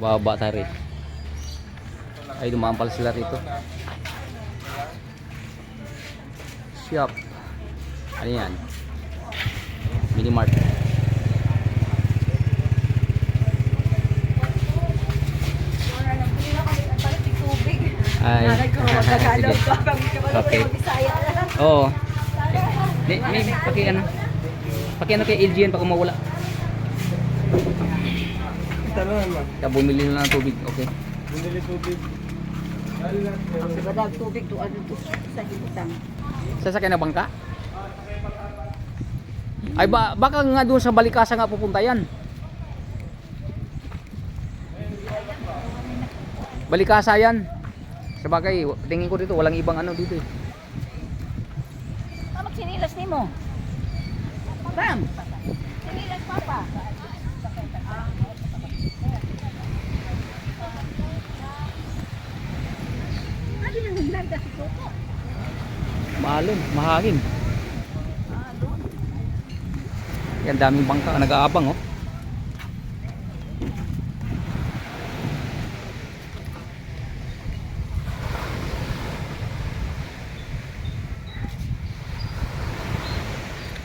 Bababa tayo rin. Ay, dumaan pala sila rito. Shop. Ano yan? Minimart. Ay. Tagalog Sige. Okay. Oo. May, may, paki ano? Paki ano kay LGN pag mawala. Tanong naman. Kaya bumili na lang ng tubig. Okay. Bumili tubig. Badag tubig to ano to sa himutang. Sasakyan na bangka? Ay ba, baka nga doon sa Balikasa nga pupunta yan. Balikasa yan. Sa bagay, tingin ko dito, walang ibang ano dito eh. Tamak sinilas nimo. Bam. Sinilas papa. Ano nang nagda si Coco? Maalon, mahangin. Yan daming bangka nag-aabang oh.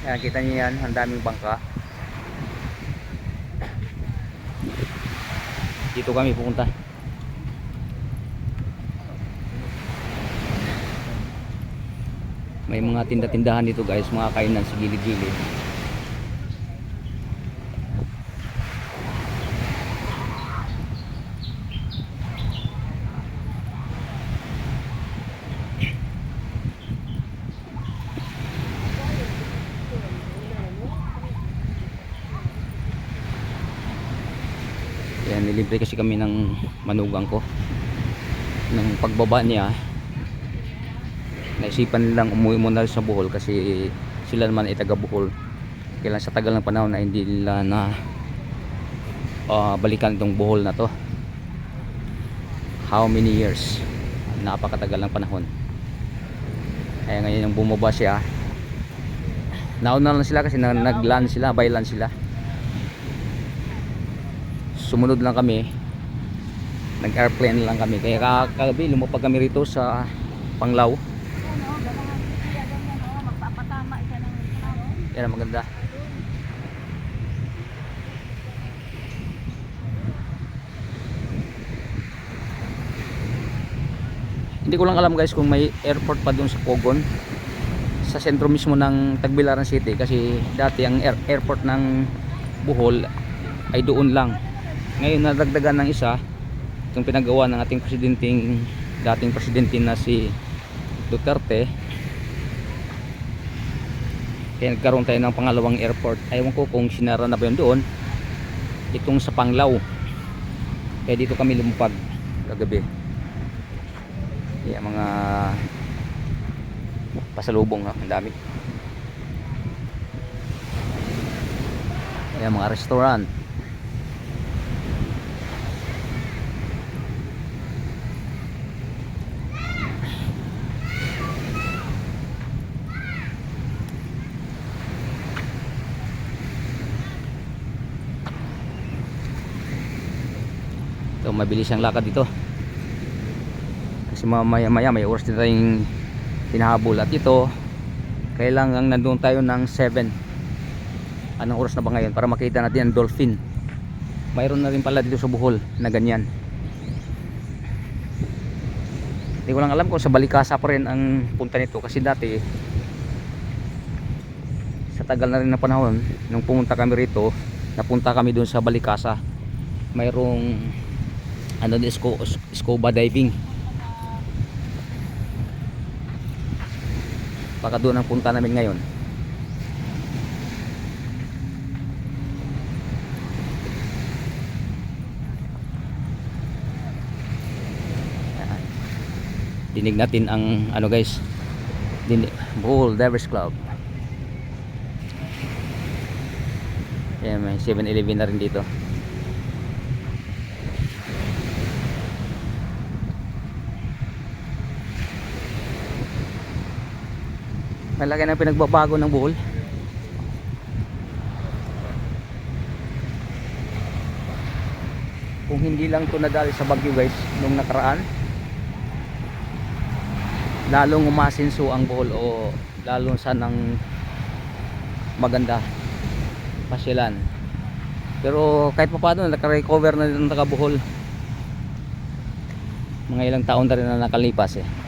Yan, kita niyo yan, ang daming bangka. Dito kami pupunta. May mga tinda-tindahan dito guys, mga kainan sa gilid-gilid. Yan, nilibre kasi kami ng manugang ko. Nung pagbaba niya, naisipan nilang umuwi muna sa Bohol kasi sila naman ay taga Bohol. Kailan sa tagal ng panahon na hindi nila na ah, balikan itong Bohol na to. How many years? Napakatagal ng panahon. Kaya ngayon yung bumaba siya nauna lang sila kasi na, nag-land sila by land sila. Sumunod lang kami. Nag airplane lang kami. Kaya kagabi lumapag kami rito sa Panglao Ano, galangan siya ganyan oh, magpapatama siya ng ano. Yan ang maganda. Hindi ko lang alam guys kung may airport pa dun sa Pogon. Sa sentro mismo ng Tagbilaran City kasi dati ang air- airport ng Bohol ay doon lang. Ngayon nadagdagan ng isa itong pinagawa ng ating presidenting dating presidente na si Duterte kaya nagkaroon tayo ng pangalawang airport. Ayaw ko kung sinara na ba yun doon. Itong sa Panglao. Kaya dito kami lumupag kagabi. Yeah, mga pasalubong ha, ang dami. Yeah, mga restaurant ito mabilis ang lakad dito. Kasi mamaya maya may oras din tayong hinahabol. At ito kailangan nandun tayo ng 7 anong oras na ba ngayon? Para makita natin ang dolphin. Mayroon na rin pala dito sa Bohol na ganyan. Hindi ko lang alam kung sa Balikasa pa rin ang punta nito. Kasi dati sa tagal na rin na panahon nung pumunta kami rito napunta kami dun sa Balikasa. Mayroong ano din sco scuba diving. Baka doon ang punta namin ngayon. Dinig natin ang ano guys dinig, Bohol Divers Club. Yan, may 7-Eleven na rin dito malaki na pinagbabago ng Bohol kung hindi lang to nadali sa bagyo guys nung nakaraan lalong umasinso ang Bohol o lalong sa ng maganda pasyalan. Pero kahit pa paano nakarecover na din ang taga Bohol mga ilang taon na rin na nakalipas eh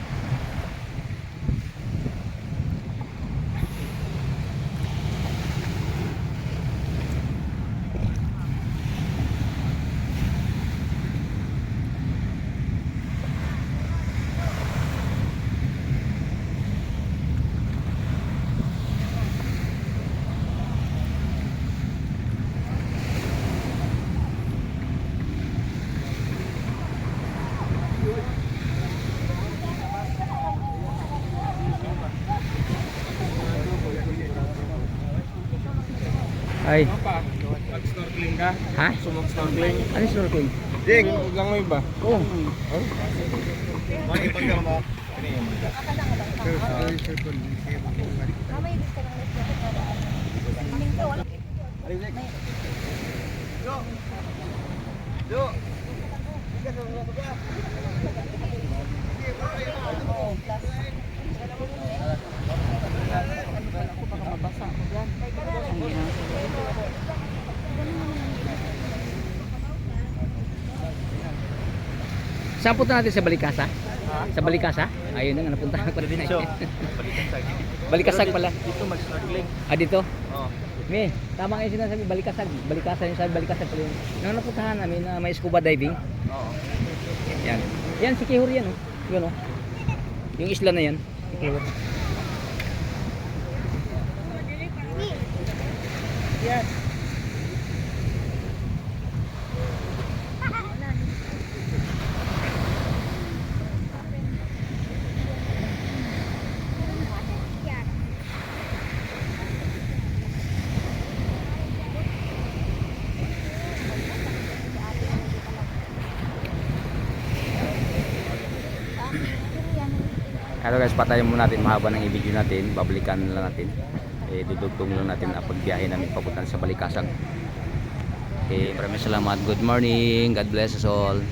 ay Apa? Mag-snorkeling ka? ha? Gusto mag-snorkeling? ano yung snorkeling? Ding! Huwag lang mo iba. oh Makipag ka mo. Mamay gusto lang nito. Saan punta natin sa Balikasa? Sa Balikasa? Ayun na nga, napuntahan ko na din. Balikasag pala. Dito mag-snorkeling. Ah, dito? Oo. Me, tama nga yung sinasabi, Balikasag. Balikasag yung sabi, Balikasag pala yun. Nang napuntahan namin na may scuba diving. Oo. Yan. Yan, si Kihor yan, oh. Yun, oh. Yung isla na yan. Si Kihor. Hello guys, patayin muna natin mahaba ng i-video natin. Babalikan lang natin. Eh, dudugtong lang natin ang pagbiyahe namin papunta sa Balikasag. Okay, maraming salamat. Good morning. God bless us all.